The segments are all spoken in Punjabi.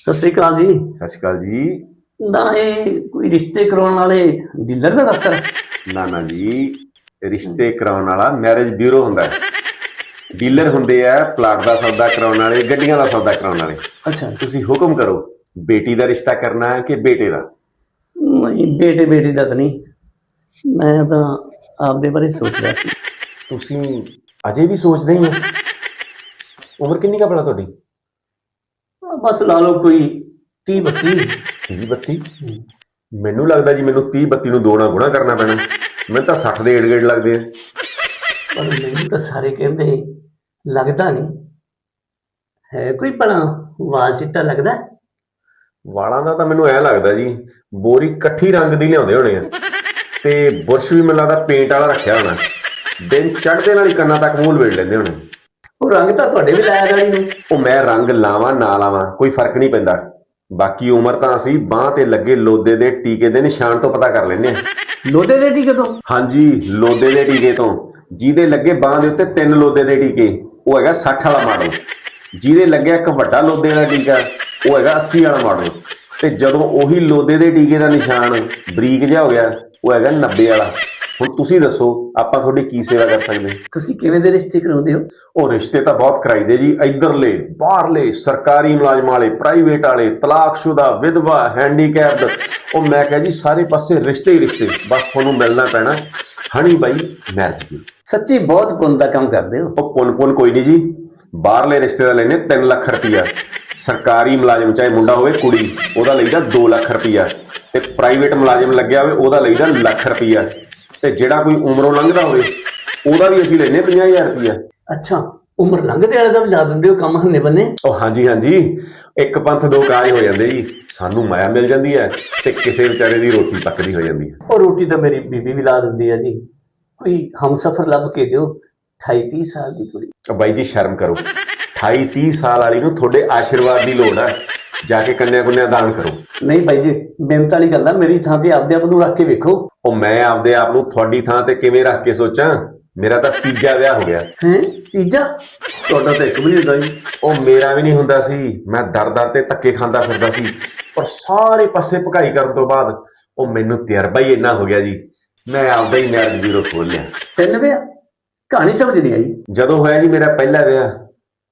ਸਤਿ ਸ੍ਰੀ ਅਕਾਲ ਜੀ। ਸਤਿ ਸ਼੍ਰੀ ਅਕਾਲ ਜੀ। ਨਾ ਇਹ ਕੋਈ ਰਿਸ਼ਤੇ ਕਰਾਉਣ ਵਾਲੇ ਡੀਲਰ ਦਾ ਦਫ਼ਤਰ? ਹੈ? ਨਾ ਨਾ ਜੀ ਰਿਸ਼ਤੇ ਕਰਾਉਣ ਵਾਲਾ ਮੈਰਿਜ ਬਿਊਰੋ ਹੁੰਦਾ ਹੈ। ਡੀਲਰ ਹੁੰਦੇ ਆ ਪਲਾਟ ਦਾ ਸੌਦਾ ਕਰਾਉਣ ਵਾਲੇ ਗੱਡੀਆਂ ਦਾ ਸੌਦਾ ਕਰਾਉਣ ਵਾਲੇ। ਅੱਛਾ। ਤੁਸੀਂ ਹੁਕਮ ਕਰੋ ਬੇਟੀ ਦਾ ਰਿਸ਼ਤਾ ਕਰਨਾ ਹੈ ਕਿ ਬੇਟੇ ਦਾ? ਨਹੀਂ ਬੇਟੇ ਬੇਟੀ ਦਾ ਤਾਂ ਨਹੀਂ। ਮੈਂ ਤਾਂ ਆਪਦੇ ਬਾਰੇ ਸੋਚ ਰਿਹਾ ਸੀ। ਤੁਸੀਂ ਅਜੇ ਵੀ ਸੋਚਦੇ ਹੀ ਹੋ? ਉਮਰ ਕਿੰਨੀ ਕਾ ਬੜਾ ਤੁਹਾਡੀ? ਬਸ ਲਾ ਲਓ ਕੋਈ 30 32 30 32 ਮੈਨੂੰ ਲੱਗਦਾ ਜੀ ਮੈਨੂੰ 30 32 ਨੂੰ ਦੋਣਾ ਗੁਣਾ ਕਰਨਾ ਪੈਣਾ। ਮੈਨੂੰ ਤਾਂ 60 ਦੇ ਏੜ ਗੇੜ ਲੱਗਦੇ ਆ। ਪਰ ਮੈਨੂੰ ਤਾਂ ਸਾਰੇ ਕਹਿੰਦੇ ਲੱਗਦਾ ਨਹੀਂ। ਹੈ ਕੋਈ ਭਲਾ? ਵਾਲ ਚਿੱਟਾ ਲੱਗਦਾ? ਵਾਲਾਂ ਦਾ ਤਾਂ ਮੈਨੂੰ ਐ ਲੱਗਦਾ ਜੀ ਬੋਰੀ ਇਕੱਠੀ ਰੰਗ ਦੀ ਲਿਆਉਂਦੇ ਹੋਣੇ ਆ। ਤੇ ਬੁਰਸ਼ ਵੀ ਮੈਨੂੰ ਲੱਗਦਾ ਪੇਂਟ ਵਾਲਾ ਰੱਖਿਆ ਹੋਣਾ। ਦਿਨ ਚੜ੍ਹਦੇ ਨਾਲ ਹੀ ਕੰਨਾਂ ਤੱਕ ਮੂੰਹ ਲਵੇੜ ਲੈਂਦੇ ਹੋਣੇ। ਉਹ ਰੰਗ ਤਾਂ ਤੁਹਾਡੇ ਵੀ ਲਾਇਆ ਗਾੜੀ ਨੂੰ। ਉਹ ਮੈਂ ਰੰਗ ਲਾਵਾਂ ਨਾ ਲਾਵਾਂ ਕੋਈ ਫ਼ਰਕ ਨਹੀਂ ਪੈਂਦਾ। ਬਾਕੀ ਉਮਰ ਤਾਂ ਅਸੀਂ ਬਾਹ ਤੇ ਲੱਗੇ ਲੋਦੇ ਦੇ ਟੀਕੇ ਦੇ ਨਿਸ਼ਾਨ ਤੋਂ ਪਤਾ ਕਰ ਹਾਂ। ਲੋਦੇ ਦੇ ਦੀ ਕਦੋਂ ਹਾਂਜੀ ਲੋਦੇ ਦੇ ਟੀਕੇ ਤੋਂ। ਜਿਹਦੇ ਲੱਗੇ ਬਾਹ ਦੇ ਉੱਤੇ ਤਿੰਨ ਲੋਦੇ ਦੇ ਟੀਕੇ। ਉਹ ਹੈਗਾ 60 ਵਾਲਾ ਮਾਡਲ ਜਿਹਦੇ ਲੱਗਿਆ ਇੱਕ ਵੱਡਾ ਲੋਦੇ ਦਾ ਟੀਕਾ ਉਹ ਹੈਗਾ 80 ਵਾਲਾ ਮਾਡਲ ਤੇ ਜਦੋਂ ਉਹੀ ਲੋਦੇ ਦੇ ਟੀਕੇ ਦਾ ਨਿਸ਼ਾਨ ਬਰੀਕ ਜਿਹਾ ਹੋ ਗਿਆ ਉਹ ਹੈਗਾ 90 ਵਾਲਾ। ਹੁਣ ਤੁਸੀਂ ਦੱਸੋ ਆਪਾਂ ਤੁਹਾਡੀ ਕੀ ਸੇਵਾ ਕਰ ਸਕਦੇ? ਤੁਸੀਂ ਕਿਵੇਂ ਦੇ ਰਿਸ਼ਤੇ ਕਰਾਉਂਦੇ ਹੋ? ਉਹ ਰਿਸ਼ਤੇ ਤਾਂ ਬਹੁਤ ਕਰਾਈਦੇ ਜੀ ਇਧਰਲੇ ਬਾਹਰਲੇ ਸਰਕਾਰੀ ਮੁਲਾਜ਼ਮਾਂ ਵਾਲੇ ਪ੍ਰਾਈਵੇਟ ਵਾਲੇ ਤਲਾਕਸ਼ੁਦਾ ਵਿਧਵਾ ਹੈਂਡੀਕੈਪਡ ਉਹ ਮੈਂ ਕਿਹਾ ਜੀ ਸਾਰੇ ਪਾਸੇ ਰਿਸ਼ਤੇ ਹੀ ਰਿਸ਼ਤੇ ਬਸ ਤੁਹਾਨੂੰ ਮਿਲਣਾ ਪੈਣਾ। ਹਣੀ ਬਾਈ ਮੈਰਿਜ ਦੀ ਸੱਚੀ ਬਹੁਤ ਪੁੰਨ ਦਾ ਕੰਮ ਕਰਦੇ ਹੋ। ਉਹ ਪੁੰਨ ਪੁੰਨ ਕੋਈ ਨਹੀਂ ਜੀ ਬਾਹਰਲੇ ਰਿਸ਼ਤੇ ਦਾ ਲੈਨੇ 3 ਲੱਖ ਰੁਪਈਆ। ਸਰਕਾਰੀ ਮੁਲਾਜ਼ਮ ਚਾਹੇ ਮੁੰਡਾ ਹੋਵੇ ਕੁੜੀ ਉਹਦਾ ਲਈਦਾ 2 ਲੱਖ ਰੁਪਈਆ। ਤੇ ਪ੍ਰਾਈਵੇਟ ਮੁਲਾਜ਼ਮ ਲੱਗਿਆ ਹੋਵੇ ਉਹਦਾ ਲਈਦਾ ਲੱਖ ਰੁਪਈਆ। ਤੇ ਜਿਹੜਾ ਕੋਈ ਉਮਰੋਂ ਲੰਘਦਾ ਹੋਵੇ ਉਹਦਾ ਵੀ ਅਸੀਂ ਲੈਨੇ 50000 ਰੁਪਈਆ। ਅੱਛਾ ਉਮਰ ਲੰਘਦੇ ਵਾਲੇ ਦਾ ਵੀ ਲਾ ਦਿੰਦੇ ਹੋ ਕੰਮ ਹੰਨੇ ਬੰਨੇ? ਉਹ ਹਾਂਜੀ ਹਾਂਜੀ। ਇੱਕ ਪੰਥ ਦੋ ਕਾਜ ਹੋ ਜਾਂਦੇ ਜੀ। ਸਾਨੂੰ ਮਾਇਆ ਮਿਲ ਜਾਂਦੀ ਹੈ ਤੇ ਕਿਸੇ ਵਿਚਾਰੇ ਦੀ ਰੋਟੀ ਪੱਕਦੀ ਹੋ ਜਾਂਦੀ ਹੈ। ਉਹ ਰੋਟੀ ਤਾਂ ਮੇਰੀ ਬੀਬੀ ਵੀ ਲਾ ਦਿੰਦੀ ਆ ਜੀ। ਕੋਈ ਹਮਸਫਰ ਲੱਭ ਕੇ ਦਿਓ 28 30 ਸਾਲ ਦੀ ਕੁੜੀ। ਬਾਈ ਜੀ ਸ਼ਰਮ ਕਰੋ। 28 30 ਸਾਲ ਵਾਲੀ ਨੂੰ ਤੁਹਾਡੇ ਆਸ਼ੀਰਵਾਦ ਦੀ ਲੋੜ ਹੈ। ਜਾ ਕੇ ਕੰਨਿਆ ਕੁੰਨਿਆ ਦਾਨ ਕਰੋ। ਨਹੀਂ ਭਾਈ ਜੀ ਮਿਹਨਤ ਵਾਲੀ ਗੱਲ ਆ ਮੇਰੀ ਥਾਂ ਤੇ ਆਪਦੇ ਆਪ ਨੂੰ ਰੱਖ ਕੇ ਵੇਖੋ। ਉਹ ਮੈਂ ਆਪਦੇ ਆਪ ਨੂੰ ਤੁਹਾਡੀ ਥਾਂ ਤੇ ਕਿਵੇਂ ਰੱਖ ਕੇ ਸੋਚਾਂ? ਮੇਰਾ ਤਾਂ ਤੀਜਾ ਵਿਆਹ ਹੋ ਗਿਆ। ਹੈ? ਤੀਜਾ? ਤੁਹਾਡਾ ਤਾਂ ਇੱਕ ਵੀ ਨਹੀਂ ਹੁੰਦਾ ਜੀ। ਉਹ ਮੇਰਾ ਵੀ ਨਹੀਂ ਹੁੰਦਾ ਸੀ। ਮੈਂ ਦਰ-ਦਰ ਤੇ ਧੱਕੇ ਖਾਂਦਾ ਫਿਰਦਾ ਸੀ। ਪਰ ਸਾਰੇ ਪਾਸੇ ਭਕਾਈ ਕਰਨ ਤੋਂ ਬਾਅਦ ਉਹ ਮੈਨੂੰ ਤਜਰਬਾ ਹੀ ਇੰਨਾ ਹੋ ਗਿਆ ਜੀ। ਮੈਂ ਆਪਦਾ ਹੀ ਮੈਰਿਜ ਬਿਊਰੋ ਖੋਲ ਲਿਆ। ਤਿੰਨ ਵਿਆਹ? ਕਹਾਣੀ ਸਮਝ ਨਹੀਂ ਆਈ। ਜਦੋਂ ਹੋਇਆ ਜੀ ਮੇਰਾ ਪਹਿਲਾ ਵਿਆਹ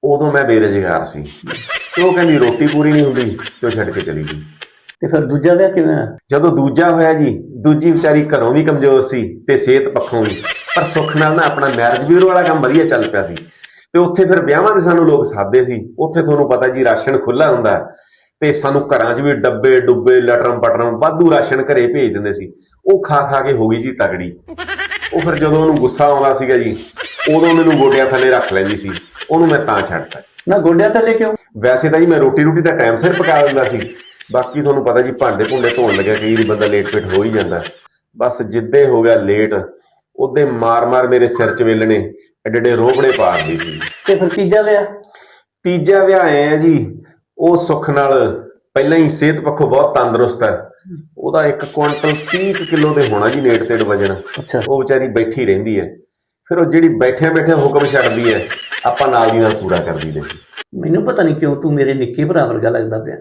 ਉਦੋਂ ਮੈਂ ਬੇਰੁਜ਼ਗਾਰ ਸੀ। ਤੇ ਉਹ ਕਹਿੰਦੀ ਰੋਟੀ ਪੂਰੀ ਨਹੀਂ ਹੁੰਦੀ ਤੇ ਉਹ ਛੱਡ ਕੇ ਚਲੀ ਗਈ। ਤੇ ਫਿਰ ਦੂਜਾ ਵਿਆਹ ਕਿਵੇਂ ਜਦੋਂ ਦੂਜਾ ਹੋਇਆ ਜੀ ਦੂਜੀ ਵਿਚਾਰੀ ਘਰੋਂ ਵੀ ਕਮਜ਼ੋਰ ਸੀ ਤੇ ਸਿਹਤ ਪੱਖੋਂ ਵੀ। ਪਰ ਸੁੱਖ ਨਾਲ ਨਾ ਆਪਣਾ ਮੈਰਿਜ ਬਿਊਰੋ ਵਾਲਾ ਕੰਮ ਵਧੀਆ ਚੱਲ ਪਿਆ ਸੀ। ਤੇ ਉੱਥੇ ਫਿਰ ਵਿਆਹਾਂ ਦੇ ਸਾਨੂੰ ਲੋਕ ਸਾਦੇ ਸੀ। ਉੱਥੇ ਤੁਹਾਨੂੰ ਪਤਾ ਜੀ ਰਾਸ਼ਨ ਖੁੱਲਾ ਹੁੰਦਾ ਹੈ। ਤੇ ਸਾਨੂੰ ਘਰਾਂ 'ਚ ਵੀ ਡੱਬੇ ਡੁੱਬੇ ਲਟਰਮ ਪਟਰਮ ਵਾਧੂ ਰਾਸ਼ਨ ਘਰੇ ਭੇਜ ਦਿੰਦੇ ਸੀ। ਉਹ ਖਾ ਖਾ ਕੇ ਹੋ ਗਈ ਜੀ ਤਗੜੀ। ਉਹ ਫਿਰ ਜਦੋਂ ਉਹਨੂੰ ਗੁੱਸਾ ਆਉਂਦਾ ਸੀਗਾ ਜੀ ਉਦੋਂ ਮੈਨੂੰ ਗੋਡਿਆਂ ਥੱਲੇ ਰੱਖ ਲੈਂਦੀ ਸੀ। ਉਹਨੂੰ ਮੈਂ ਤਾਂ ਛੱਡਤਾ ਨਾ ਗੋਡਿਆਂ ਥੱਲੇ ਕਿਉਂ? ਵੈਸੇ ਤਾਂ ਜੀ ਮੈਂ ਰੋਟੀ ਰੋਟੀ ਦਾ ਟਾਈਮ ਸਿਰ ਪਕਾ ਦਿੰਦਾ ਸੀ। ਬਾਕੀ ਤੁਹਾਨੂੰ ਪਤਾ ਜੀ ਭਾਂਡੇ ਭੁੰਡੇ ਧੋਣ ਲੱਗਿਆ ਕਈ ਵਾਰੀ ਬੰਦਾ ਲੇਟ ਫੇਟ ਹੋ ਹੀ ਜਾਂਦਾ। ਬਸ ਜਿੱਦੇ ਹੋ ਗਿਆ ਲੇਟ ਉਹਦੇ ਮਾਰ-ਮਾਰ ਮੇਰੇ ਸਿਰ 'ਚ ਵੇਲਣੇ ਐਡੇ ਐਡੇ ਰੋਗੜੇ ਪਾੜਦੀ ਸੀ। ਤੇ ਫਿਰ ਤੀਜਾ ਵਿਆਹ? ਤੀਜਾ ਵਿਆਹ ਆਏ ਆ ਜੀ ਉਹ ਸੁੱਖ ਨਾਲ ਪਹਿਲਾਂ ਹੀ ਸਿਹਤ ਪੱਖੋਂ ਬਹੁਤ ਤੰਦਰੁਸਤ ਹੈ ਉਹਦਾ 1 ਕੁਇੰਟਲ 30 ਕਿਲੋ ਦੇ ਹੋਣਾ ਜੀ ਨੇੜ ਤੇੜ ਵਜਨ। ਉਹ ਵਿਚਾਰੀ ਬੈਠੀ ਰਹਿੰਦੀ ਹੈ ਫਿਰ ਉਹ ਜਿਹੜੀ ਬੈਠਿਆਂ ਬੈਠਿਆਂ ਹੁਕਮ ਛੱਡਦੀ ਹੈ ਆਪਾਂ ਨਾਲ ਦੀ ਨਾਲ ਪੂਰਾ ਕਰ ਦਈਦੇ ਮੈਨੂੰ ਪਤਾ ਨਹੀਂ ਕਿਉਂ ਤੂੰ ਮੇਰੇ ਨਿੱਕੇ ਭਰਾ ਵਰਗਾ ਲੱਗਦਾ ਪਿਆ।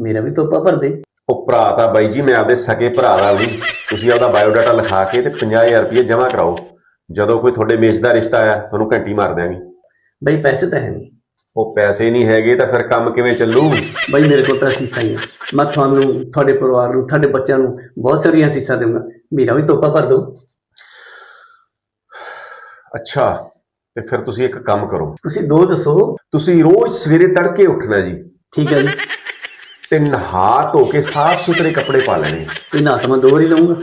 ਮੇਰਾ ਵੀ ਤੋਪਾ ਭਰ ਦੇ। ਉਹ ਭਰਾ ਤਾਂ ਬਾਈ ਜੀ ਮੈਂ ਆਪਦੇ ਸਕੇ ਭਰਾ ਦਾ ਵੀ। ਤੁਸੀਂ ਆਪਦਾ ਬਾਇਓਡਾਟਾ ਲਿਖਾ ਕੇ ਤੇ 50000 ਰੁਪਏ ਜਮ੍ਹਾਂ ਕਰਾਓ। ਜਦੋਂ ਕੋਈ ਤੁਹਾਡੇ ਮੇਚ ਦਾ ਰਿਸ਼ਤਾ ਆਇਆ ਤੁਹਾਨੂੰ ਘੰਟੀ ਮਾਰ ਦਿਆਂਗੇ। ਬਈ ਪੈਸੇ ਤਾਂ ਹੈ ਨਹੀਂ ਉਹ ਪੈਸੇ ਨਹੀਂ ਹੈਗੇ ਤਾਂ ਫਿਰ ਕੰਮ ਕਿਵੇਂ ਚੱਲੂ? ਬਈ ਮੇਰੇ ਕੋਲ ਤਾਂ ਸੀਸਾਂ ਹੀ ਆ। ਮੈਂ ਤੁਹਾਨੂੰ ਤੁਹਾਡੇ ਪਰਿਵਾਰ ਨੂੰ ਤੁਹਾਡੇ ਬੱਚਿਆਂ ਨੂੰ ਬਹੁਤ ਸਾਰੀਆਂ ਸੀਸਾਂ ਦੇਵਾਂਗਾ। ਮੇਰਾ ਵੀ ਤੋਪਾ ਭਰ ਦਿਓ। ਅੱਛਾ। ਤੇ ਫਿਰ ਤੁਸੀਂ ਇੱਕ ਕੰਮ ਕਰੋ। ਤੁਸੀਂ ਦੋ ਦੱਸੋ। ਤੁਸੀਂ ਰੋਜ਼ ਸਵੇਰੇ ਤੜਕੇ ਉੱਠਣਾ ਜੀ। ਠੀਕ ਹੈ ਜੀ। ਤੇ ਨਹਾ ਧੋ ਕੇ ਸਾਫ਼ ਸੁਥਰੇ ਕੱਪੜੇ ਪਾ ਲੈਣੇ। ਤੇ ਨਾ ਤਾਂ ਮੈਂ ਦੋ ਵਾਰੀ ਲਵਾਂਗਾ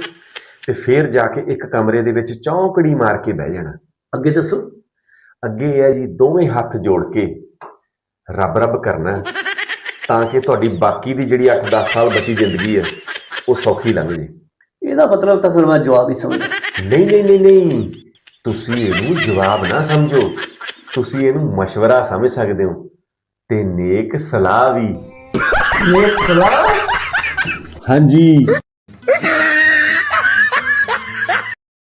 ਤੇ ਫਿਰ ਜਾ ਕੇ ਇੱਕ ਕਮਰੇ ਦੇ ਵਿੱਚ ਚੌਂਕੜੀ ਮਾਰ ਕੇ ਬਹਿ ਜਾਣਾ। ਅੱਗੇ ਦੱਸੋ। ਅੱਗੇ ਹੈ ਜੀ ਦੋਵੇਂ ਹੱਥ ਜੋੜ ਕੇ ਰੱਬ ਰੱਬ ਕਰਨਾ ਤਾਂ ਕਿ ਤੁਹਾਡੀ ਬਾਕੀ ਦੀ ਜਿਹੜੀ 8-10 ਸਾਲ ਬਚੀ ਜ਼ਿੰਦਗੀ ਹੈ ਉਹ ਸੌਖੀ ਲੰਘ ਜੇ। ਇਹਦਾ ਮਤਲਬ ਤਾਂ ਫਿਰ ਮੈਂ ਜਵਾਬ ਹੀ ਸਮਝਦਾ। ਨਹੀਂ ਨਹੀਂ ਨਹੀਂ ਨਹੀਂ। ਤੁਸੀਂ ਇਹਨੂੰ ਜਵਾਬ ਨਾ ਸਮਝੋ ਤੁਸੀਂ ਇਹਨੂੰ مشورہ ਸਮਝ ਸਕਦੇ ਹੋ ਤੇ ਨੇਕ ਸਲਾਹ ਵੀ ਇਹ ਸਲਾਹ ਹਾਂਜੀ